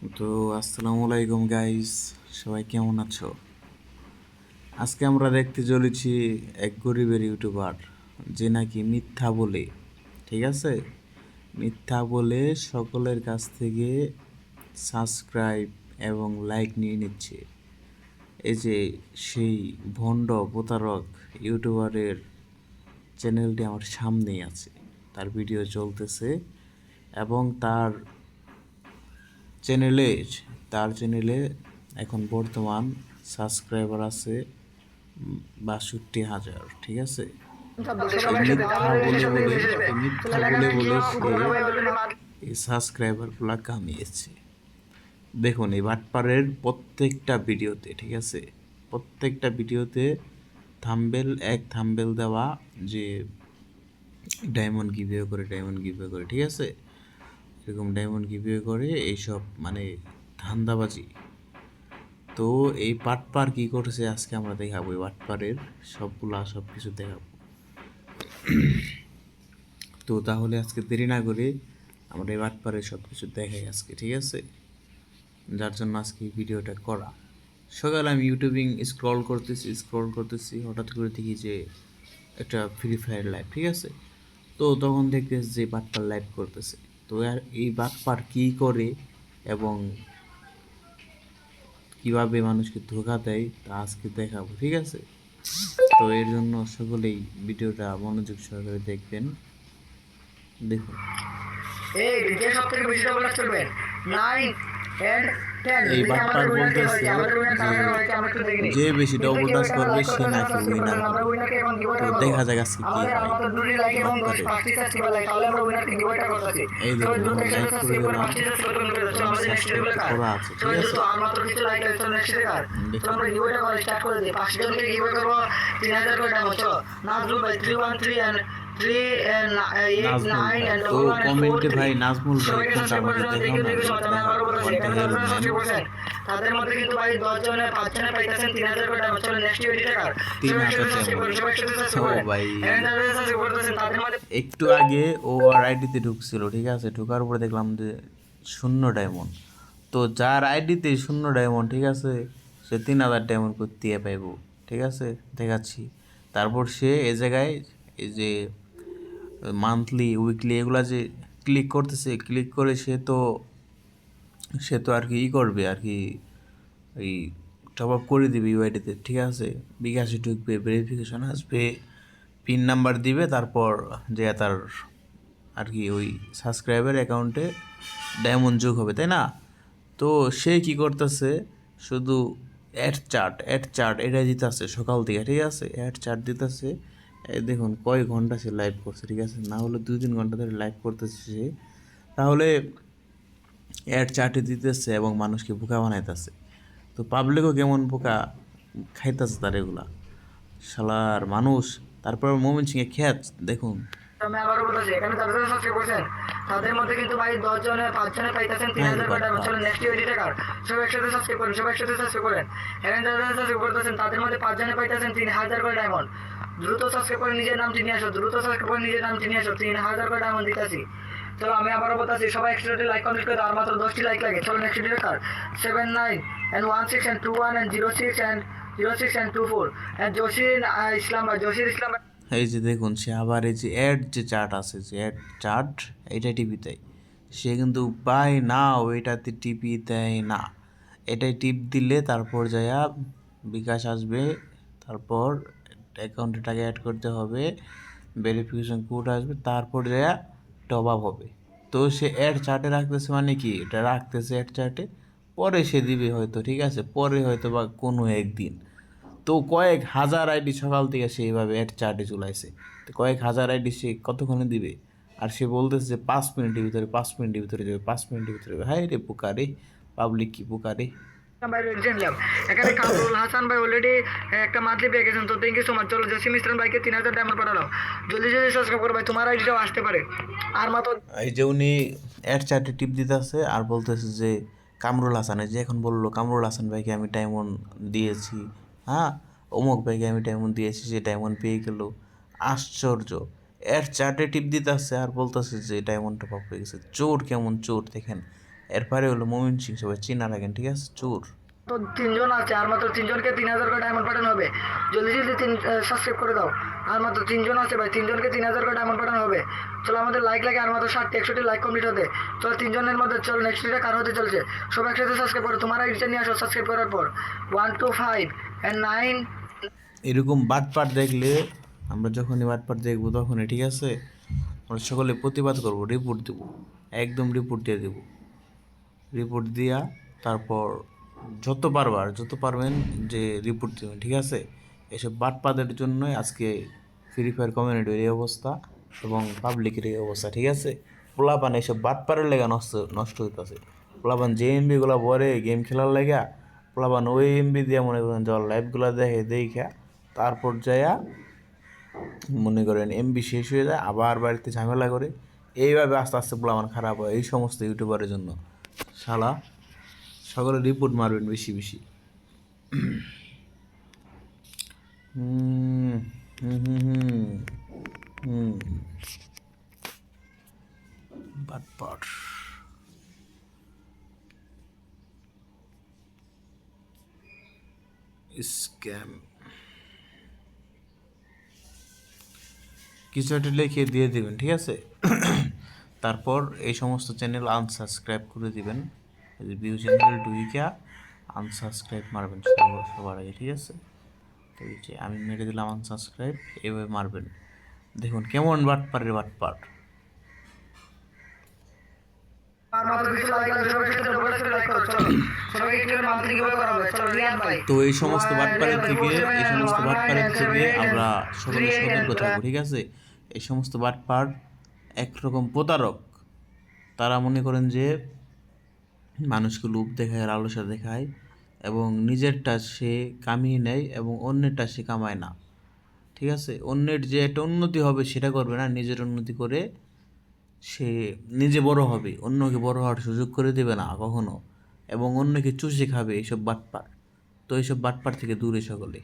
তো আসসালামু আলাইকুম গাইস সবাই কেমন আছো? আজকে আমরা দেখতে চলেছি এক গরিবের ইউটিউবার, যে নাকি মিথ্যা বলে, ঠিক আছে? মিথ্যা বলে সকলের কাছ থেকে সাবস্ক্রাইব এবং লাইক নিয়ে নিচ্ছে। এই যে সেই ভণ্ড প্রতারক ইউটিউবারের চ্যানেলটি আমার সামনেই আছে। তার ভিডিও চলতেছে এবং তার চ্যানেলে তার চ্যানেলে এখন বর্তমান সাবস্ক্রাইবার আছে বাষট্টি হাজার, ঠিক আছে? মিথ্যা বলে এই সাবস্ক্রাইবারগুলো কামিয়েছে। দেখুন, এই বাটপারের প্রত্যেকটা ভিডিওতে, ঠিক আছে? প্রত্যেকটা ভিডিওতে থাম্বেল এক থাম্বেল দেওয়া যে ডায়মন্ড গিভে করে ডায়মন্ড গিভে করে, ঠিক আছে? এরকম ডায়মন্ড গিভওয়ে করে এইসব মানে ধান্দাবাজি। তো এই পাটপার কি করছে আজকে আমরা দেখাবো, এই পাটপারের সবগুলা সব কিছু দেখাবো। তো তাহলে আজকে দেরি না করে আমরা এই পাটপারের সব কিছু দেখাই আজকে, ঠিক আছে? যার জন্য আজকে এই ভিডিওটা করা। সকালে আমি ইউটিউবিং স্ক্রল করতেছি স্ক্রল করতেছি, হঠাৎ করে দেখি যে একটা ফ্রি ফায়ার লাইভ ঠিক আছে? তো তখন দেখতেছি যে বাটপার লাইভ করতেছে। তো এই বাটপার কী করে এবং কীভাবে মানুষকে ধোকা দেয় তা আজকে দেখাবো, ঠিক আছে? তো এর জন্য সকলেই ভিডিওটা মনোযোগ সহকারে দেখবেন। দেখুন। এই যে সব থেকে বেশি ডবল চলবে নাইন এন্ড এই বাটপার বলতেছে যে বেশি ডবল টাচ করবে সে নাকি উইনার তো দেখা যাক আজকে কি এই দেখুন লাইক করে দিলাম করা আছে ঠিক আছে। তো কমেন্টে ভাই নাজমুল ভাই কোনটা আমাকে দেখাও না কোনটা হেল্প ম্যান তাদের মধ্যে কিন্তু ভাই দশ জনে পাঁচ জনে পাইতেছেন তিন হাজার করে টাকা নেক্সট ইউটি টাকা তিন হাজার টাকা। ও ভাই। তাদের মধ্যে একটু আগে ও আর আইডিতে ঢুকছিল ঠিক আছে? ঢুকার পরে দেখলাম যে শূন্য ডায়মন্ড তো যার আইডিতে শূন্য ডায়মন্ড ঠিক আছে? সে তিন হাজার ডায়মন্ড করতে পাইব ঠিক আছে? দেখাচ্ছি। তারপর সে এ জায়গায় এই যে মান্থলি উইকলি এগুলা যে ক্লিক করতেছে ক্লিক করে সে তো সে তো আর কি ই করবে, আর কি এই টপ আপ করে দিবে ইউআইডিতে ঠিক আছে? বিকাশে ঢুকবে ভেরিফিকেশন আসবে পিন নাম্বার দিবে, তারপর যে তার আর কি ওই সাবস্ক্রাইবার অ্যাকাউন্টে ডায়মন্ড যোগ হবে, তাই না? তো সে কি করতেছে? শুধু অ্যাড চার্ট অ্যাড চার্ট এটা দিতেছে সকাল থেকে, ঠিক আছে? অ্যাড চার্ট দিতেছে দেখুন কয় ঘণ্টা সে লাইভ করছে ঠিক আছে? না হলে দুই তিন ঘণ্টা ধরে লাইভ করতেছে সে। তাহলে অ্যাড চার্টে দিতেছে এবং মানুষকে বোকা বানাইতেছে। তো পাবলিকও কেমন বোকা খাইতেছে তার এগুলা? শালার মানুষ। তারপর মোমিন সিংয়ে খ্যাত দেখুন। আমি আবারও এখানে তাদের মধ্যে কিন্তু ভাই দশ জনে পাঁচ জনে পাইতেছেন তিন হাজার টাকা। চলো নেক্সট ইউটি টাকা সব একসাথে সাবস্ক্রাইব করেন সব একসাথে সাবস্ক্রাইব করেন। এখানে যারা যারা সাবস্ক্রাইব করতেছেন তাদের মধ্যে পাঁচ জনে পাইতেছেন তিন হাজার করে ডায়মন্ড দ্রুত সাবস্ক্রাইব করে নিজের নামটি নিয়ে আসো, দ্রুত সাবস্ক্রাইব করে নিজের নামটি নিয়ে আসো, তিন হাজার করে ডায়মন্ড দিতেছি চলো আমি আবারও বলতেছি, সবাই একসাথে লাইক কমপ্লিট করে আর মাত্র দশটি লাইক লাগে। চলো নেক্সট ইউটি টাকা seven nine and one six and two one and zero six and zero six and two four and Jasir Islam Jasir Islam এই যে দেখুন, সে আবার এই যে অ্যাড যে চার্ট আছে, যে অ্যাড চার্ট এটা দেয় সে কিন্তু বাই না ওইটাতে টিপি দেয় না। এটাই টিপ দিলে তারপর যায়া বিকাশ আসবে, তারপর অ্যাকাউন্টে টাকা অ্যাড করতে হবে ভেরিফিকেশন কোড আসবে, তারপর যায়া টপ আপ হবে। তো সে অ্যাড চার্টে রাখতেছে মানে কি? এটা রাখতেছে অ্যাড চার্টে পরে সে দিবে হয়তো, ঠিক আছে? পরে হয়তো বা কোনো একদিন। তো কয়েক হাজার আইডি সকাল থেকে সে এইভাবে অ্যাড চার্টে চলাইছে তো কয়েক হাজার আইডি সে কতক্ষণে দিবে? আর সে বলতেছে যে পাঁচ মিনিটের ভিতরে, পাঁচ মিনিটের ভিতরে যাবে, পাঁচ মিনিটের ভিতরে হাই রে পোকারে পাবলিক কি পোকারে কামরুল হাসান অলরেডি একটা তো চলো ভাইকে তিন হাজার জলদি জলদি ভাই আসতে পারে। আর মাত্র এই যে উনি চার্টে টিপ দিতেছে আর বলতেছে যে কামরুল হাসান, এই যে এখন বলল, কামরুল হাসান ভাইকে আমি ডায়মন্ড দিয়েছি। হ্যাঁ? অমুক ভাইকে আমি ডায়মন্ড দিয়েছি, সে ডায়মন্ড পেয়ে গেল। আশ্চর্য। এর চার্টে টিপ দিতেছে আর বলতেছে যে ডায়মন্ডটা পাপ হয়ে গেছে। চোর, কেমন চোর, দেখেন। এরপরে হলো মমিন সিং সবাই চিনা রাখেন ঠিক আছে? চোর। তো তিনজন আছে আর মাত্র তিনজনকে তিন হাজার করে ডায়মন্ড পাঠানো হবে। জলদি জলদি তিন সাবস্ক্রাইব করে দাও। আর মাত্র তিনজন আছে ভাই তিনজনকে তিন হাজার করে ডায়মন্ড পাঠানো হবে। চলো আমাদের লাইক লাগে আর মাত্র ষাটটি একশোটি লাইক কমপ্লিট হতে। চলো তিনজনের মধ্যে চলো নেক্সট ডে কার হতে চলছে? সব একসাথে সাবস্ক্রাইব করো। তোমার আইডিটা নিয়ে আসো সাবস্ক্রাইব করার পর। One two five and nine এরকম বাটপাট দেখলে আমরা যখনই বাটপাট দেখব তখনই ঠিক আছে? আমরা সকলে প্রতিবাদ করব রিপোর্ট দেব। একদম রিপোর্ট দিয়ে দেব। রিপোর্ট দিয়া তারপর যত পারবার যত পারবেন যে রিপোর্ট দেবেন, ঠিক আছে? এসব বাটপাদের জন্যই আজকে ফ্রি ফায়ার কমিউনিটির এই অবস্থা এবং পাবলিকের এই অবস্থা, ঠিক আছে? পোলাপান এসব বাটপারের লেগা নষ্ট নষ্ট হইতেছে। পোলাপান যে এমবিগুলো বরে গেম খেলার লেগা, পোলাপান ওই এমবি দিয়ে মনে করেন জল লাইভগুলো দেখে দেখা তারপর যায়া মনে করেন এমবি শেষ হয়ে যায়, আবার বাড়িতে ঝামেলা করে। এইভাবে আস্তে আস্তে পোলাপান খারাপ হয় এই সমস্ত ইউটিউবারের জন্য। শালা সকলে রিপোর্ট মারবেন বেশি বেশি। স্ক্যাম। কিছু একটা লিখে দিয়ে দিবেন ঠিক আছে? তারপর এই সমস্ত চ্যানেল আনসাবস্ক্রাইব করে দিবেন। ভিউ চ্যানেল ডুইকা আনসাবস্ক্রাইব মারবেন সবার আগে ঠিক আছে? তো এই যে আমি মেরে দিলাম আনসাবস্ক্রাইব এভাবে মারবেন। দেখুন কেমন বাটপারের বাটপার হবে? চলো রিয়াদ ভাই। তো এই সমস্ত বাটপারের থেকে এই সমস্ত বাটপারের থেকে আমরা সকলে সতর্ক থাকব ঠিক আছে? এই সমস্ত বাটপার একরকম প্রতারক। তারা মনে করেন যে মানুষকে লোভ দেখায়, লালসা দেখায় এবং নিজেরটা সে কামিয়ে নেয় এবং অন্যেরটা সে কামায় না। ঠিক আছে? অন্যের যে একটা উন্নতি হবে সেটা করবে না, নিজের উন্নতি করে সে নিজে বড় হবে, অন্যকে বড় হওয়ার সুযোগ করে দেবে না কখনো এবং অন্যকে চুষে খাবে এইসব বাটপার। তো এইসব বাটপার থেকে দূরে সকলে